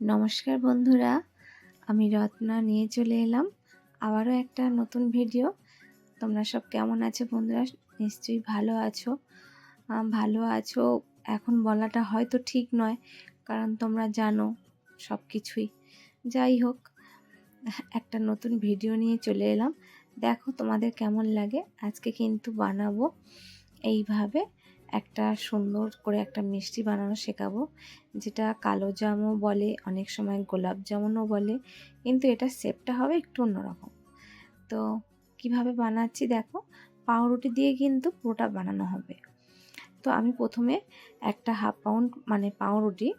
নমস্কার বন্ধুরা, আমি রত্না নিয়ে চলে এলাম আবারও একটা নতুন ভিডিও তোমরা সব কেমন আছো বন্ধুরা? নিশ্চয়ই ভালো আছো। ভালো আছো। এখন বলাটা হয়তো ঠিক নয়, কারণ তোমরা জানো সব কিছুই। যাই হোক, একটা নতুন ভিডিও নিয়ে চলে এলাম। দেখো তোমাদের কেমন লাগে? আজকে কিন্তু বানাবো এইভাবে একটা সুন্দর করে একটা মিষ্টি বানানো শেখাবো, যেটা কালো জামও বলে, অনেক সময় গোলাপ জামুনও বলে, কিন্তু এটা শেপটা হবে একটু অন্যরকম। তো কীভাবে বানাচ্ছি দেখো, পাউরুটি দিয়ে কিন্তু পুরোটা বানানো হবে। তো আমি প্রথমে একটা হাফ পাউন্ড মানে পাউরুটি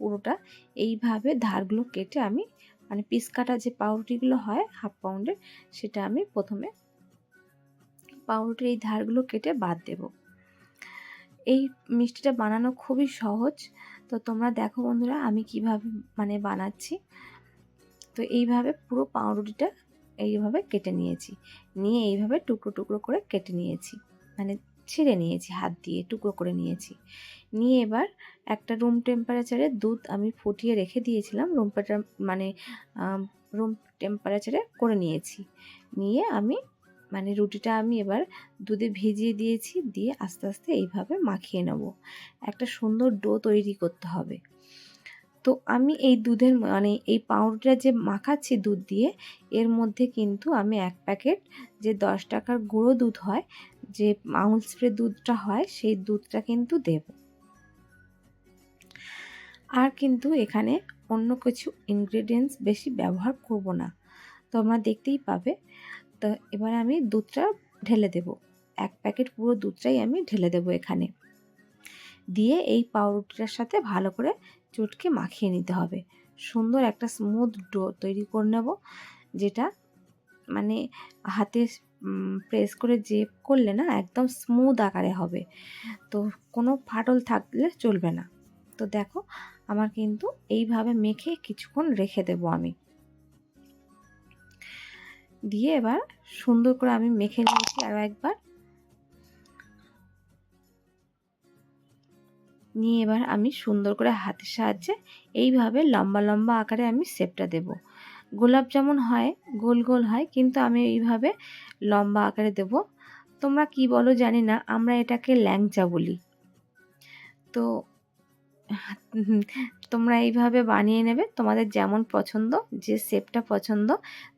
পুরোটা এইভাবে ধারগুলো কেটে আমি মানে পিস কাটা যে পাউরুটিগুলো হয় হাফ পাউন্ডের, সেটা আমি প্রথমে পাউরুটির এই ধারগুলো কেটে বাদ দেবো। এই মিষ্টিটা বানানো খুবই সহজ। তো তোমরা দেখো বন্ধুরা, আমি কীভাবে মানে বানাচ্ছি। তো এইভাবে পুরো পাউরুটিটা এইভাবে কেটে নিয়েছি। নিয়ে এইভাবে টুকরো টুকরো করে কেটে নিয়েছি। মানে ছিঁড়ে নিয়েছি, হাত দিয়ে টুকরো করে নিয়েছি। নিয়ে এবার একটা রুম টেম্পারেচারে দুধ আমি ফুটিয়ে রেখে দিয়েছিলাম। রুম মানে রুম টেম্পারেচারে করে নিয়েছি। নিয়ে আমি মানে রুটিটা আমি এবার দুধে ভিজিয়ে দিয়েছি, দিয়ে আস্তে আস্তে এইভাবে মাখিয়ে নেব। একটা সুন্দর ডো তৈরি করতে হবে। তো আমি এই দুধের মানে এই পাউরুটিটা যে মাখাচ্ছি দুধ দিয়ে, এর মধ্যে কিন্তু আমি এক প্যাকেট যে দশ টাকার গুঁড়ো দুধ হয়, যে মাউল স্প্রে দুধটা হয়, সেই দুধটা কিন্তু দেব। আর কিন্তু এখানে অন্য কিছু ইনগ্রেডিয়েন্টস বেশি ব্যবহার করব না। তোমরা দেখতেই পাবে তো এবার আমি দুধটা ঢেলে দেব। এক প্যাকেট পুরো দুধটাই আমি ঢেলে দেব এখানে। দিয়ে এই পাউরুটিটার সাথে ভালো করে চটকে মাখিয়ে নিতে হবে। সুন্দর একটা স্মুথ ডো তৈরি করে নেব, যেটা মানে হাতে প্রেস করে যে করলে না একদম স্মুথ আকারে হবে। তো কোনো ফাটল থাকলে চলবে না। তো দেখো, আমার কিন্তু এইভাবে মেখে কিছুক্ষণ রেখে দেব আমি। দিয়ে এবার সুন্দর করে আমি মেখে নিয়েছি আরও একবার। নিয়ে এবার আমি সুন্দর করে হাতের সাহায্যে এইভাবে লম্বা লম্বা আকারে আমি শেপটা দেব। গোলাপ যেমন হয়, গোল গোল হয়, কিন্তু আমি এইভাবে লম্বা আকারে দেব। তোমরা কি বলো জানি না, আমরা এটাকে ল্যাংচা বলি। তো তোমরা এইভাবে বানিয়ে নেবে। তোমাদের যেমন পছন্দ, যে শেপটা পছন্দ,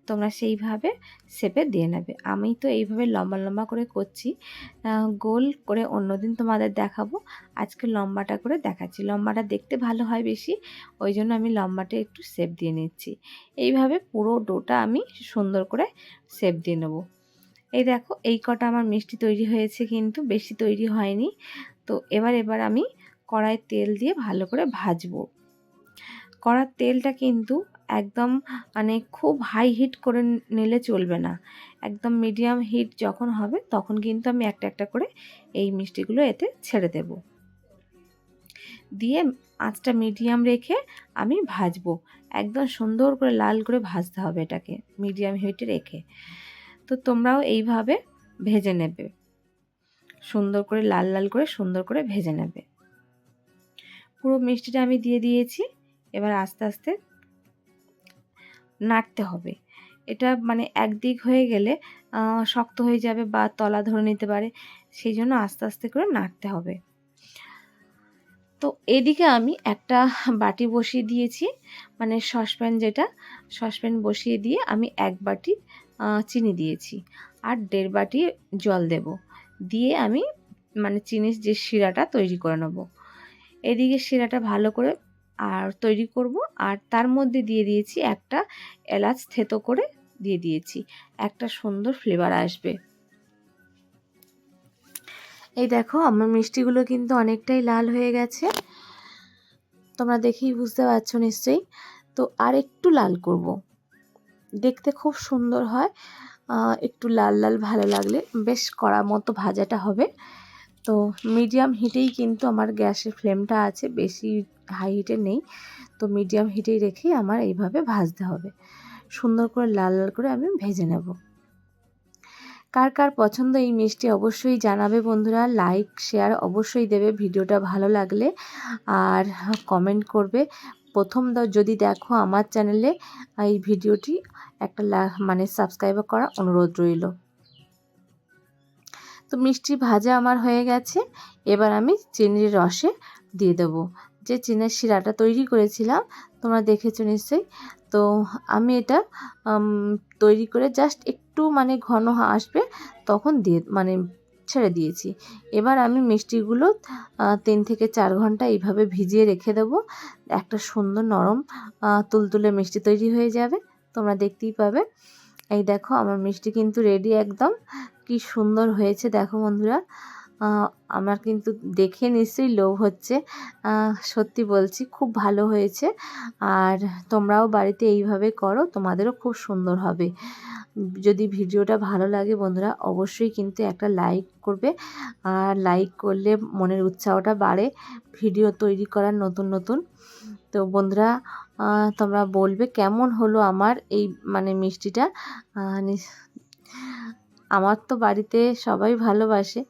তোমরা সেইভাবে শেপে দিয়ে নেবে। আমি তো এইভাবে লম্বা লম্বা করে করছি। গোল করে অন্যদিন তোমাদের দেখাবো। আজকে লম্বাটা করে দেখাচ্ছি। লম্বাটা দেখতে ভালো হয় বেশি, ওই জন্য আমি লম্বাটা একটু শেপ দিয়ে নিচ্ছি। এইভাবে পুরো ডোটা আমি সুন্দর করে শেপ দিয়ে নেব। এই দেখো, এই কটা আমার মিষ্টি তৈরি হয়েছে কিন্তু বেশি তৈরি হয়নি। তো এবার এবার আমি কড়াইয়ের তেল দিয়ে ভালো করে ভাজবো। কড়ার তেলটা কিন্তু একদম মানে খুব হাই হিট করে নিলে চলবে না। একদম মিডিয়াম হিট যখন হবে তখন কিন্তু আমি একটা একটা করে এই মিষ্টিগুলো এতে ছেড়ে দেব। দিয়ে আঁচটা মিডিয়াম রেখে আমি ভাজবো। একদম সুন্দর করে লাল করে ভাজতে হবে এটাকে মিডিয়াম হিটে রেখে। তো তোমরাও এইভাবে ভেজে নেবে। সুন্দর করে লাল লাল করে সুন্দর করে ভেজে নেবে। পুরো মিষ্টিটা আমি দিয়ে দিয়েছি। এবার আস্তে আস্তে নাড়তে হবে। এটা মানে একদিক হয়ে গেলে শক্ত হয়ে যাবে বা তলা ধরে নিতে পারে, সেই জন্য আস্তে আস্তে করে নাড়তে হবে। তো এদিকে আমি একটা বাটি বসিয়ে দিয়েছি মানে সসপ্যান যেটা, সসপ্যান বসিয়ে দিয়ে আমি এক বাটি চিনি দিয়েছি আর দেড় বাটি জল দেব। দিয়ে আমি মানে চিনির যে শিরাটা তৈরি করে নেব। এদিকে শিরাটা ভালো করে আর তৈরি করব। আর তার মধ্যে দিয়ে দিয়েছি একটা এলাচ থেতো করে দিয়ে দিয়েছি। একটা সুন্দর ফ্লেভার আসবে। এই দেখো, আমার মিষ্টিগুলো কিন্তু অনেকটাই লাল হয়ে গেছে। তোমরা দেখেই বুঝতে পারছ নিশ্চয়ই। তো আর একটু লাল করব। দেখতে খুব সুন্দর হয়। একটু লাল লাল ভালো লাগলে বেশ কড়া মতো ভাজাটা হবে। তো মিডিয়াম হিটেই কিন্তু আমার গ্যাসের ফ্লেমটা আছে, বেশি হাই হিটে নেই। তো মিডিয়াম হিটেই রেখেই আমার এইভাবে ভাজতে হবে। সুন্দর করে লাল লাল করে আমি ভেজে নেব। কার কার পছন্দ এই মিষ্টি অবশ্যই জানাবে বন্ধুরা। লাইক শেয়ার অবশ্যই দেবে, ভিডিওটা ভালো লাগলে। আর কমেন্ট করবে। প্রথম যদি দেখো আমার চ্যানেলে এই ভিডিওটি একটা মানে সাবস্ক্রাইব করা অনুরোধ রইল। তো মিষ্টি ভাজা আমার হয়ে গেছে। এবার আমি চিনির রসে দিয়ে দেবো। যে চিনের শিরাটা তৈরি করেছিলাম, তোমরা দেখেছ নিশ্চয়ই। তো আমি এটা তৈরি করে জাস্ট একটু মানে ঘন আসবে তখন দিয়ে মানে ছেড়ে দিয়েছি। এবার আমি মিষ্টিগুলো তিন থেকে চার ঘণ্টা এইভাবে ভিজিয়ে রেখে দেবো। একটা সুন্দর নরম তুলতুলে মিষ্টি তৈরি হয়ে যাবে, তোমরা দেখতেই পাবে। এই দেখো, আমার মিষ্টি কিন্তু রেডি একদম। কি সুন্দর হয়েছে দেখো বন্ধুরা। আমার কিন্তু দেখে নিশ্চয়ই লোভ হচ্ছে। সত্যি বলছি, খুব ভালো হয়েছে। আর তোমরাও বাড়িতে এইভাবে করো, তোমাদেরও খুব সুন্দর হবে। যদি ভিডিওটা ভালো লাগে বন্ধুরা, অবশ্যই কিন্তু একটা লাইক করবে। আর লাইক করলে মনের উৎসাহটা বাড়ে, ভিডিও তৈরি করার নতুন নতুন। তো বন্ধুরা তোমরা বলবে কেমন হলো আমার এই মানে মিষ্টিটা? আমার তো বাড়িতে সবাই ভালোবাসে।